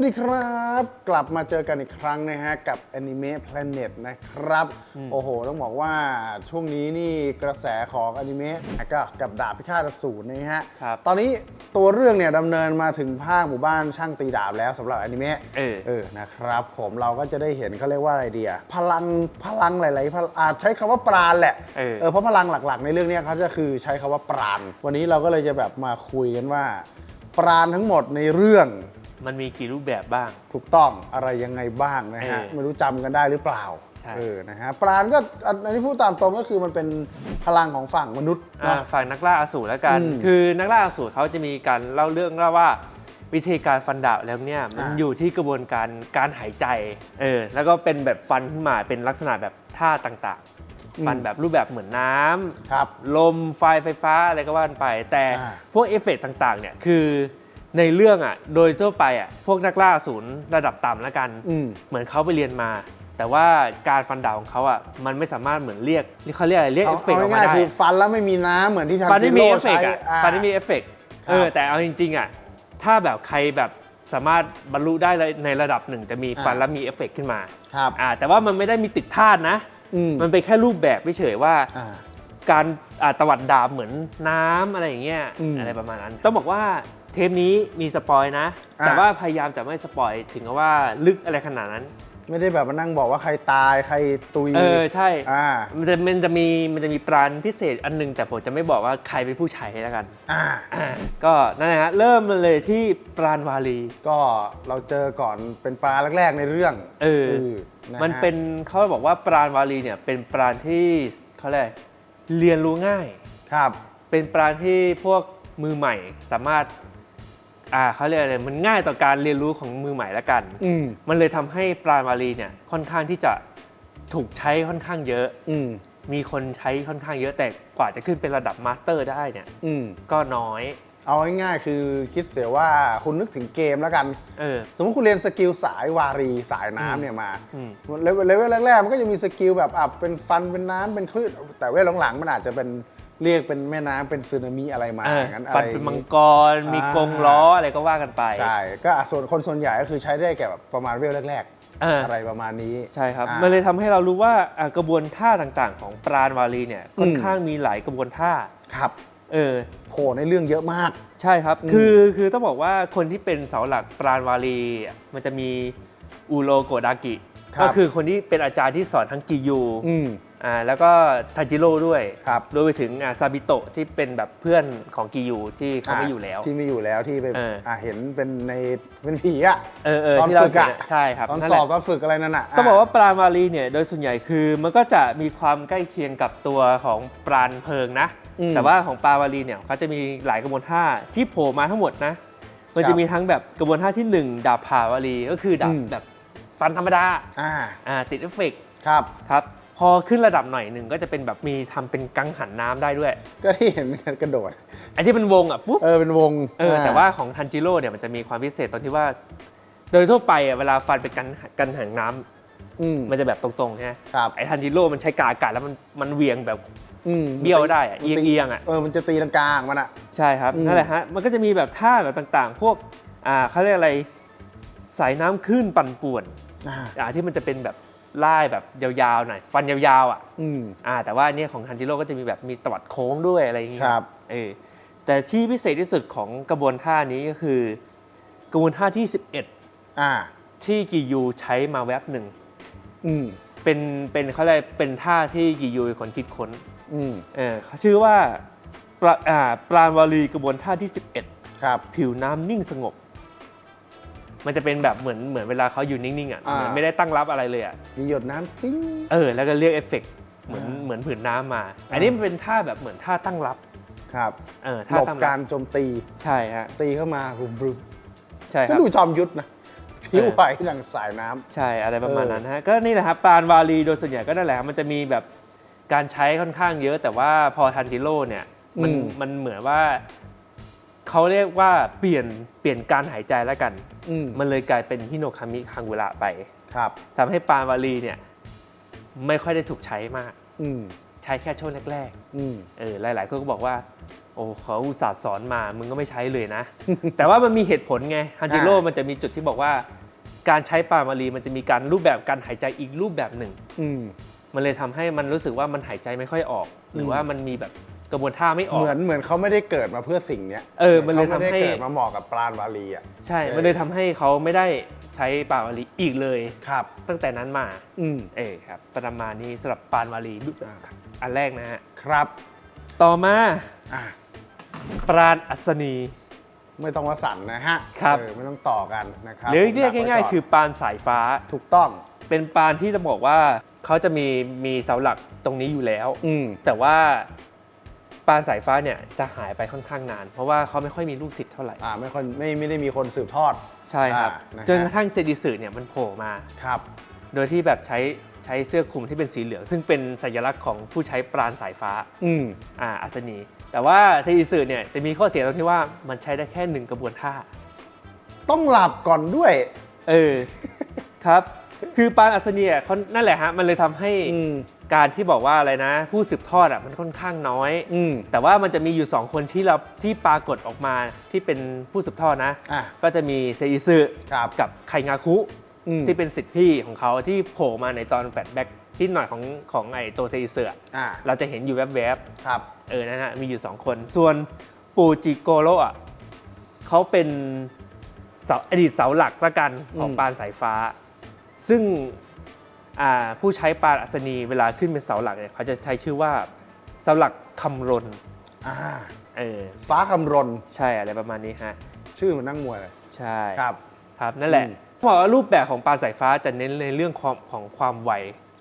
วัสดีครับ กลับมาเจอกันอีกครั้งนะฮะ กับ Anime Planet นะครับ โอ้โห ต้องบอกว่าช่วงนี้นี่กระแสของอนิเมะก็กับดาบพิฆาตอสูรนะฮะ ครับตอนนี้ตัวเรื่องเนี่ยดำเนินมาถึงภาคหมู่บ้านช่างตีดาบแล้วสำหรับอนิเมะเออ เออนะครับ ผมเราก็จะได้เห็นเขาเรียกว่าอะไรเดียพลังพลังหลายๆพลังอาจใช้คำว่าปราณแหละเออเออเพราะพลังหลักๆ ในเรื่องเนี้ยเขาจะคือใช้คำว่าปราณวันนี้เราก็เลยจะแบบมาคุยกันว่า ปราณทั้งหมดในเรื่อง มันมีกี่รูปแบบบ้าง ถูกต้องอะไรยังไงบ้างนะฮะ เออไม่รู้จำกันได้หรือเปล่าใช่ เออนะฮะปราณก็อันอันนี้พูดตามตรงก็คือมันเป็นพลังของฝั่งมนุษย์อ่าเนาะฝั่งนักล่าอสูรแล้วกัน อืมคือนักล่าอสูรเขาจะมีการเล่าเรื่องเล่าว่า วิธีการฟันดาบแล้วเนี่ยมันอ่า อยู่ที่กระบวนการการหายใจเออแล้วก็เป็นแบบฟันขึ้นมาเป็นลักษณะแบบท่าต่างๆ ฟันแบบรูปแบบเหมือนน้ำ ครับ ลมไฟไฟฟ้าอะไรก็ว่ากันไป แต่อ่า พวกเอฟเฟกต์ต่างๆเนี่ยคือ ในเรื่องอะโดยทั่วไปอะพวกนักล่าอสูรระดับต่ำแล้วกัน อืม เหมือนเขาไปเรียนมา แต่ว่าการฟันดาบของเขาอะมันไม่สามารถเหมือนเรียกเขาเรียกอะไรเรียกเอาเอฟเฟกต์อเอาอกมาง่ายได้ๆคือฟันแล้วไม่มีน้ำเหมือนที่ทางฟันไม่มีจิเอโร่ฟเฟกใช้ต์อะอ่าฟันไม่มีเอฟเฟกต์ครับ เออแต่เอาจริงๆอะถ้าแบบใครแบบสามารถบรรลุได้ในระดับหนึ่งจะมีฟันอ่าแล้วมีเอฟเฟกต์ขึ้นมาครับ อ่าแต่ว่ามันไม่ได้มีติดท่าตุนะ อืมมันเป็นแค่รูปแบบเฉยๆว่า อ่า การอ่าตวัดดาบเหมือนน้ำอะไรอย่างเงี้ยอืม อะไรประมาณนั้น ต้องบอกว่าเทปนี้มีสปอยนะ อ่าแต่ว่าพยายามจะไม่สปอยถึงกับว่าลึกอะไรขนาดนั้น ไม่ได้แบบมานั่งบอกว่าใครตายใครตุยเออใช่ อ่ามันจะมันจะมีมันจะมีปราณพิเศษอันหนึง แต่ผมจะไม่บอกว่าใครเป็นผู้ใช้แล้วกันอ่า อ่าก็นั่นแหละฮะเริ่มเลยที่ปราณวาลี ก็เราเจอก่อนเป็นปลาแรกๆในเรื่องเออะฮะมันเป็นเขาบอกว่าปราณวาลีเนี่ยเป็นปราณที่เขาเรียกอะไรเรียนรู้ง่าย ครับ เป็นปราณที่พวกมือใหม่สามารถ อ่าเขาเรียกอะไรมันง่ายต่อการเรียนรู้ของมือใหม่ละกัน อืมมันเลยทำให้ปราณวาลีเนี่ยค่อนข้างที่จะถูกใช้ค่อนข้างเยอะ อืมมีคนใช้ค่อนข้างเยอะแต่กว่าจะขึ้นเป็นระดับมาสเตอร์ได้เนี่ยอืมก็น้อยเอาง่ายๆคือคิดเสียว่าคุณนึกถึงเกมแล้วกัน เออ สมมติคุณเรียนสกิลสายวารีสายน้ำเนี่ยมาอืม เลเวลเลเวลแรกๆ มันก็จะมีสกิลแบบอะเป็นฟันเป็นน้ำเป็นคลื่นแต่เวลหลังๆ มันอาจจะเป็น เรียกเป็นแม่น้ำเป็นสึนามิอะไรมาเอออย่างนั้นอะฟันไรเป็นมังนี้กรมีกรงล้ออะไรก็ว่ากันไป ใช่ก็อะส่วนคนส่วนใหญ่ก็คือใช้ได้แก่แบบประมาณเวลแรกเออๆอะไรประมาณนี้ใช่ครับ อ่ามันเลยทำให้เรารู้ว่าอะกระบวนท่าต่างๆ ของปราณวาลีเนี่ยค่อนอืม ข้างมีหลายกระบวนท่า ครับเออ โผล่ในเรื่องเยอะมาก ใช่ครับอืมคือ คือต้องบอกว่าคนที่เป็นเสาหลักปราณวาลีอะมันจะมีอูโรโกดากิ ครับ ก็คือคนที่เป็นอาจารย์ที่สอนทั้งกิยู อืม อ่าแล้วก็ทาจิโร่ด้วยครับรวมไปถึงอ่าซาบิโตะที่เป็นแบบเพื่อนของกิยูที่เขาไม่อยู่แล้ว ที่ไม่อยู่แล้วที่ไปเอออะเห็นเป็นในเป็นผีอะ เออเออตอนที่เราฝึกอะ เห็นใช่ครับตอนนั่นสแหอละบตอนฝึกอะไรนั่นอะต้องบอกว่าปราณวาลีเนี่ยโดยส่วนใหญ่คือมันก็จะมีความใกล้เคียงกับตัวของปราณเพลิงนะอืมแต่ว่าของปราณวาลีเนี่ยเขาจะมีหลายกระบวนท่าที่โผล่มาทั้งหมดนะ มันครัจะบมีทั้งแบบกระบวนท่าที่1 ดาบผ่าวาลีก็คือดาบอืมแบบฟันธรรมดาอ่าอ่าติดเอฟเฟกต์ครับ ครับ พอขึ้นระดับหน่อยหนึ่งก็จะเป็นแบบมีทำเป็นกังหันน้ำได้ด้วย ก็ที่เห็นกันกระโดดไอ้ที่เป็นวงอะฟุ๊บเออเป็นวงเออแต่ว่าของทันจิโร่เนี่ยมันจะมีความพิเศษตรงที่ว่า โดยทั่วไปอะเวลาฟันเป็นกันกันหันน้ำอืมมันจะแบบตรงๆใช่ไหมครับไอ้ทันจิโร่มันใช้กาอากาศแล้วมันมันเหวียงแบบอืมเบี้ยวได้อะมันตีเอียงๆอะเออมันจะตีลังกาของมันอะใช่ครับอืมนั่นแหละฮะมันก็จะมีแบบท่าแบบต่างๆ พวกอ่าเขาเรียกอะไรสายน้ำคลื่นปั่นป่วนอ่าอ่าที่มันจะเป็นแบบ ไล่แบบยาวๆหน่อยฟันยาวๆอะอืมอ่า แต่ว่าเนี่ยของทันจิโร่ก็จะมีแบบมีตวัดโค้งด้วยอะไรอย่างเงี้ยครับ เออแต่ที่พิเศษที่สุดของกระบวนท่านี้ก็คือกระบวนท่าที่ 11 อ่า ที่กิยูใช้มาแว็บหนึ่งอืมเป็นเป็นเขาเรียกเป็นท่าที่กิยูเป็นคนคิดค้น อืมเออเขาชื่อว่าปราอ่าปราณวาลีกระบวนท่าที่11ครับผิวน้ำนิ่งสงบ มันจะเป็นแบบเหมือนเหมือนเวลาเขาอยู่นิ่งๆอะอ่า เหมือนไม่ได้ตั้งรับอะไรเลยอะมีหยดน้ำติ้ง เออแล้วก็เรียกเอฟเฟกต์เหมือนอ่าเหมือนผืนน้ำมา อันนี้มันเป็นท่าแบบเหมือนท่าตั้งรับครับเออหท่าลบตั้งการับรโจมตี ใช่ฮะตีเข้ามารุมรุมใช่คก็รับ ดูจอมยุทธนะผิวไหวดังสายน้ใช่อะไรประมาณเออนั้นฮะก็นี่แหละครับปราณวาลีโดยส่วนใหญ่ก็นั่นแหละครับมันจะมีแบบการใช้ค่อนข้างเยอะ แต่ว่าพอทันจิโร่เนี่ยมันมันเหมือนว่า เขาเรียกว่าเปลี่ยนเปลี่ยนการหายใจแล้วกันำอืมมันเลยกลายเป็นฮิโนคามิคังกุระไปครับ ทำให้ปราณวาลีเนี่ยไม่ค่อยได้ถูกใช้มาก อืมใช้แค่ช่วงแรก อืม ๆ เออหลาย ๆ คนก็บอกว่า โอ้เขาอุตส่าห์สอนมา มึงก็ไม่ใช้เลยนะ แต่ว่ามันมีเหตุผลไงฮันจิโร่อ่ามั มันจะมีจุดที่บอกว่า การใช้ปลามารีมันจะมีการรูปแบบการหายใจอีกรูปแบบหนึ่ง อืม มันเลยทำให้มันรู้สึกว่ามันหายใจไม่ค่อยออก หรือมว่ามันมีแบบ กระบวนท่าไม่ออก เหมือนเหมือนเขาไม่ได้เกิดมาเพื่อสิ่งเนี้ยเออมันเลยขาไม่ได้ทำให้ เกิดมาเหมาะกับปราณวาลีอะใช่เออมันเลยทำให้เขาไม่ได้ใช้ปลามารีอีกเลย ครับ ตั้งแต่นั้นมา อืมเออครับประมาณนี้สำหรับปานวารีรูปแบบอันแรกนะฮะ ครับต่อมาอะปราณอัศนี ไม่ต้องวสันต์นะฮะครับ เออไม่ต้องต่อกันนะครับหรือเรียกผมดัไว้ง่ายนๆคือปานสายฟ้า ถูกต้อง เป็นปานที่จะบอกว่าเขาจะมีมีเสาหลักตรงนี้อยู่แล้ว อืมแต่ว่า ปานสายฟ้าเนี่ยจะหายไปค่อนข้างนาน เพราะว่าเขาไม่ค่อยมีลูกศิษย์เท่าไหร่ อ่าไม่ค่อยไม่ไม่ได้มีคนสืบทอด ใช่ครับ อ่านะฮะ จนกระทั่งเซดิสึเนี่ยมันโผล่มา ครับ โดยที่แบบใช้ใช้เสื้อคลุมที่เป็นสีเหลือง ซึ่งเป็นสัญลักษณ์ของผู้ใช้ปราณสายฟ้าอืมอ่าอัศนี แต่ว่าเซดิสึเนี่ยจะมีข้อเสียตรงที่ว่ามันใช้ได้แค่หนึ่งกระบวนท่า ต้องหลับก่อนด้วย เออ ครับ คือปานอัศนีอะเขานั่นแหละฮะ มันเลยทำให้อืม การที่บอกว่าอะไรนะ ผู้สืบทอดอะมันค่อนข้างน้อย อืม แต่ว่ามันจะมีอยู่ 2 คนที่เราที่ปรากฏออกมาที่เป็นผู้สืบทอดนะ อะก็จะมีเซอิซึครับกับไคงาคุอืม ที่เป็นสิทธิพี่ของเขาที่โผล่มาในตอนแฟลชแบ็กที่หน่อยของของไอตัวเซอิซึอะอ่าเราจะเห็นอยู่แวบครับ ๆเออนั่นฮะมีอยู่ 2 คน ส่วนปูจิโกโรอะเขาเป็นเสาอดีตเสาหลักละกันของอืม ปานสายฟ้า ซึ่งอ่า ผู้ใช้ปานอัศนีเวลาขึ้นเป็นเสาหลักเนี่ยเขาจะใช้ชื่อว่าเสาหลักคำรนอ่าเออฟ้าคำรนใช่อะไรประมาณนี้ฮะชื่อเหมันนั่งมวยเลยใช่ครับครับนั่นแหละอืมบอกว่ารูปแบบของปานสายฟ้าจะเน้นในเรื่องความของความไว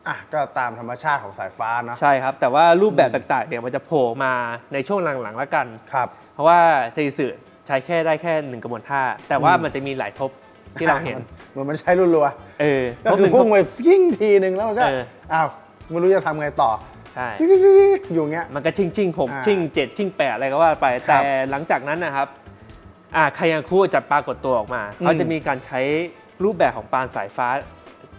อะก็ตามธรรมชาติของสายฟ้าเนอะใช่ครับ แต่ว่ารูปแบบอืมต่างๆเนี่ยมันจะโผล่มาในช่วงหลังๆแล้วกันครับ เพราะว่าเซซึใช้แค่ได้แค่หนึ่งกระบวนท่า แต่ว่าอืมมันจะมีหลายทบ ที่เราเห็นเหมือนมันใช้รัวเออๆก็ทบหคือนึ่งทพุ่งบไปยิ่งทีหนึ่งแล้วมันก็เอออ้าวไม่รู้จะทำไงต่อใช่อยู่อย่างเงี้ยมันก็ชิงชิงหกอ่าชิงเจ็ดชิงแปดอะไรก็ว่าไปครัแต่บหลังจากนั้นนะครับอ่าคายังคูจะปรากฏตัวออกมาอืมเขาจะมีการใช้รูปแบบของปานสายฟ้า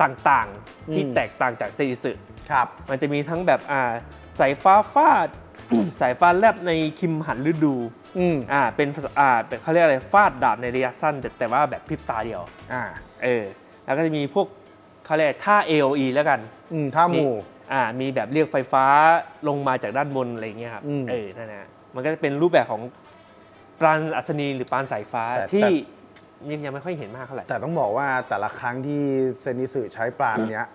ต่างๆ ที่อืมแตกต่างจากเซซึครับ มันจะมีทั้งแบบอ่าสายฟ้าฟาด สายฟ้าแลบในคิมหันฤดูอืมอ่าเป็นอ่าเป็นเขาเรียกอะไรฟาดดาบในระยะสั้นแต่แต่ว่าแบบพริบตาเดียวอ่าเออแล้วก็จะมีพวกเขาเรียกท่า AOE แล้วกันอืมท่าหมู่อ่ามีแบบเรียกไฟฟ้าลงมาจากด้านบนอะไรอย่างเงี้ยครับอืมเออนั่นนะมันก็จะเป็นรูปแบบของปราณอัศนีหรือปราณสายฟ้าแต่ที่แต่ยังยังไม่ค่อยเห็นมากเท่าไหร่แต่ต้องบอกว่าแต่ละครั้งที่เซนิสึใช้ปราณเนี้ย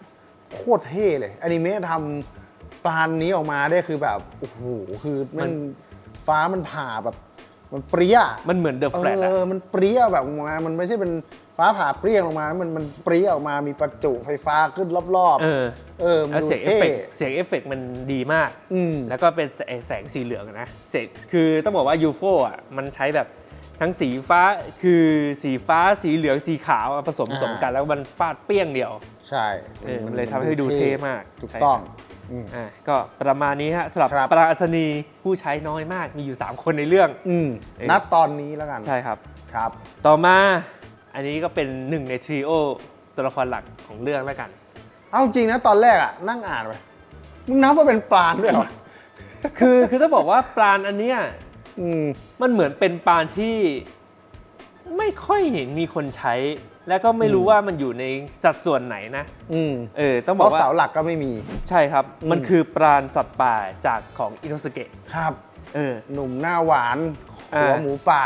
โคตรเท่เลยอนิเมะทำ ปราณนี้ออกมาได้คือแบบโอ้โหคือมันฟ้ามันผ่าแบบมันเปรี้ยมันเหมือนเดอะเอแฟลตอะอมันเปรี้ยแบบออกมา มันไม่ใช่เป็นฟ้าผ่าเปรี้ยงลงมา มันมันเปรี้ยออกมามีประจุไฟฟ้าขึ้นรอบเออๆเออมันแล้วดูเสียงเอฟเท่เฟกต์เสียงเอฟเฟกต์มันดีมาก อืมแล้วก็เป็นไอ้แสงสีเหลืองอะนะเสกคือต้องบอกว่ายูโฟอะมันใช้แบบทั้งสีฟ้าคือสีฟ้าสีเหลืองสีขาวอะผสมผสมกันแล้วมันฟาดเปรี้ยงเดียว ใช่เออมันเลยทำให้ดูเท่มากถูกใช่ต้อง อืม อ่าก็ประมาณนี้ฮะสำหรับครับปราอัศนีผู้ใช้น้อยมากมีอยู่ 3 คนในเรื่อง อืมเออนัดตอนนี้แล้วกันใช่ครับ ครับ ต่อมาอันนี้ก็เป็นหนึ่งในทริโอตัวละครหลักของเรื่องแล้วกัน เอาจริงนะตอนแรกอะนั่งอ่านไปมึงนับว่าเป็นปราณด้วยเหรอคือคือต้องบอกว่าปราณอันเนี้ยอืม มันเหมือนเป็นปราณที่ ไม่ค่อยเห็นมีคนใช้ แล้วก็ไม่รู้อืมว่ามันอยู่ในสัดส่วนไหนนะ อืมเออ ต้องเพบอกราะว่าเสาหลักก็ไม่มี ใช่ครับอืมมันคือปราณสัตว์ป่าจากของอินโนสเกะครับ เออ หนุ่มหน้าหวาน อ่า หัวหมูป่า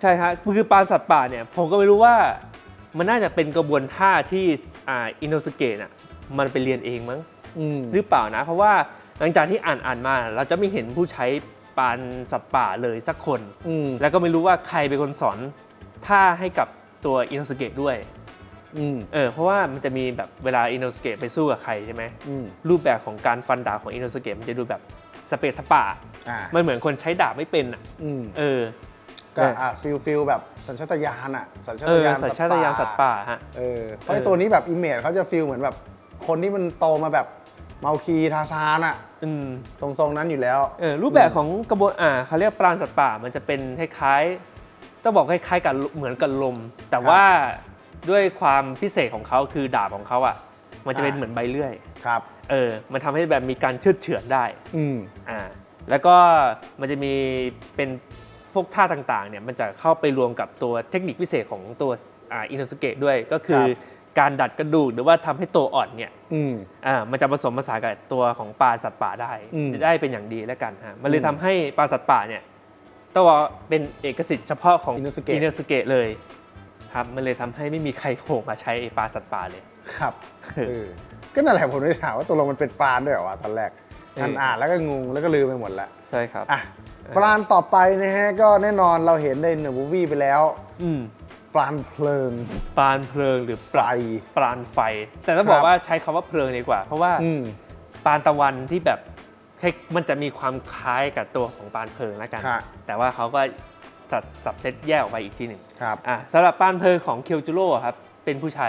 ใช่ครับคือปลาสัตว์ป่าเนี่ย ผมก็ไม่รู้ว่ามันน่าจะเป็นกระบวนท่าที่อ่าอินโนสเกะน่ะมันไปเรียนเองมั้ง อืม หรือเปล่านะ เพราะว่าหลังจากที่อ่านอ่านมา เราจะไม่เห็นผู้ใช้ปานสัตว์ป่าเลยสักคน อืม แล้วก็ไม่รู้ว่าใครเป็นคนสอน ท่าให้กับตัวอินโนสเกะด้วยอืมเออเพราะว่ามันจะมีแบบเวลาอินโนสเกะไปสู้กับใครใช่ไหมอืมรูปแบบของการฟันดาบของอินโนสเกะมันจะดูแบบสเปซสปาอ่ามันเหมือนคนใช้ดาบไม่เป็นอะอืมเออ ก็อะฟิลฟิลแบบสัญชาตญาณอะสัญชาเอตอญาณสัญชาตญาณสัตว์ป่าฮะ เออเพราะไอ้ตัวนี้แบบอิมเมจเขาจะฟิลเหมือนแบบคนที่มันโตมาแบบเมาคีทาซานอะอืม ทรงๆนั้นอยู่แล้ว เออรูปแบบของกระบวนอ่าเขาเรียกปราณสัตว์ป่ามันจะเป็นคล้ายๆ ต้องบอกคล้ายๆกับเหมือนกับลม แต่ว่าด้วยความพิเศษของเขาคือดาบของเขาอะ มันจะเป็นอ่าเหมือนใบเลื่อย ครับ เออ มันทำให้แบบมีการเชือดเฉือนได้ อืมอ่า แล้วก็มันจะมีเป็นพวกท่าต่างๆ เนี่ย มันจะเข้าไปรวมกับตัวเทคนิคพิเศษของตัวอินโนสเกะด้วย ก็คือครับการดัดกระดูกหรือว่าทำให้ตัวอ่อนเนี่ย อืมอ่า มันจะผสมผสานกับตัวของปลาสัตว์ป่าได้อืมได้เป็นอย่างดีแล้วกันฮะ มันเลยอืมทำให้ปลาสัตว์ป่าเนี่ย ตัวเป็นเอกสิทธิ์เฉพาะของ Inosuke อินโนสเกะเลยครับมันเลยทำให้ไม่มีใครโผล่มาใช้ไอ้ปลาสัตว์ป่าเลย ครับเออก็นั่นแหละผมเลยถามว่าตกลงมันเป็นปลาด้วยเหรอวะตอนแรกเอออ่ อ่านอ่านแล้วก็งงแล้วก็ลืมไปหมดละใช่ครับ อะปลานต่อไปนะฮะก็แน่นอนเราเห็นในหนึ่งมูวี่ไปแล้วอืมปลานเพลิง ปลานเพลิงหรือไฟปลาปลานไฟ แต่ต้องบอกครับว่าใช้คำว่าเพลิงดีกว่า เพราะว่าอืมปลานตะวันที่แบบ ให้มันจะมีความคล้ายกับตัวของปลานเพลิงแล้วกัน ครับแต่ว่าเขาก็จัดสับเซตแยกออกไปอีกทีหนึ่งครับอะสำหรับปานเพลิงของเคียวจูโร่ครับเป็นผู้ใช้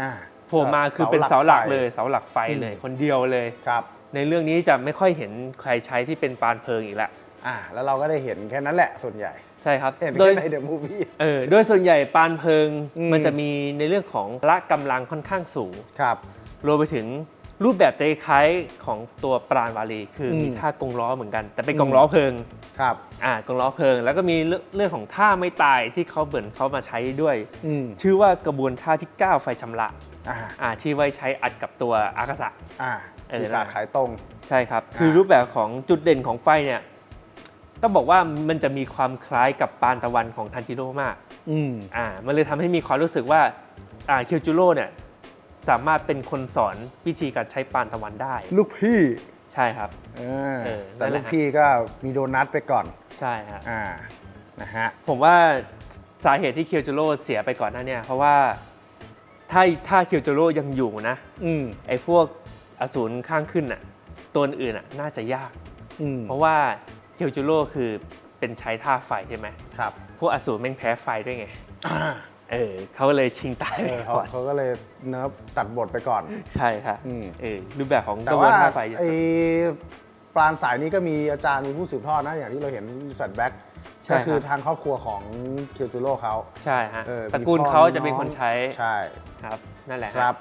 อ่าโผล่มาคือเป็นเสาหลักไฟเลยเสาหลักไฟเลยคนเดียวเลย ครับในเรื่องนี้จะไม่ค่อยเห็นใครใช้ที่เป็นปานเพลิงอีกแล้วอ่าแล้วเราก็ได้เห็นแค่นั้นแหละส่วนใหญ่ ใช่ครับเห็นโดยแค่ในเดอะมูวี่ เออโดยส่วนใหญ่ปานเพลิงอืม มันจะมีในเรื่องของพละกำลังค่อนข้างสูงครับ รวมไปถึง รูปแบบจะคล้ายของตัวปราณวาลีคืออมมีท่ากงล้อเหมือนกัน แต่เป็นอืมกงล้อเพลิงครับอ่ากงล้อเพลิง แล้วก็มีเรื่องเรื่องของท่าไม่ตายที่เขาเบิร์นเขามาใช้ด้วยอืมชื่อว่ากระบวนท่าที่ 9 ไฟชำระอ่าอ่าที่ไว้ใช้อัดกับตัวอากาศะอ่าเออปีศาจขายตรงใช่ครับอ่าคือรูปแบบของจุดเด่นของไฟเนี่ยต้องบอกว่ามันจะมีความคล้ายกับปานตะวันของทันจิโร่มาก อืมอ่า มันเลยทำให้มีความรู้สึกว่า อ่า เคียวจูโร่เนี่ย สามารถเป็นคนสอนวิธีการใช้ปานตะวันได้ ลูกพี่ใช่ครับ เออเออแต่นั่นแหลูละกฮะพี่ก็มีโดนัทไปก่อน ใช่ฮะอ่า นะฮะ ผมว่าสาเหตุที่เคียวจูโร่เสียไปก่อนหน้าเนี่ยเพราะว่าถ้าถ้าเคียวจูโร่ยังอยู่นะอืม ไอ้พวกอสูรข้างขึ้นน่ะตัวอื่นน่ะน่าจะยาก อืมเพราะว่าเคียวจูโร่คือเป็นใช้ท่าไฟใช่ไหมครับ พวกอสูรแม่งแพ้ไฟด้วยไง อ่า เออเขาก็เลยชิงตายเอไปอเขาก่อนเขาก็เลยเนิร์ฟตัดบทไปก่อน ใช่ครับอืม เออรูปแบบของกแต่ระบวว่านท่าไฟจะไอ้สุดปราณสายนี้ก็มีอาจารย์มีผู้สืบทอดนะ อย่างที่เราเห็นแฟลชแบ็กใช่ก็คือครับทางครอบครัวของเคียวจูโร่เขาใช่ฮะเออตระกูลมีพ่อเขาจะมีเป็นน้องคนใช้ใช่ ครับนั่นแหละฮะ ครับ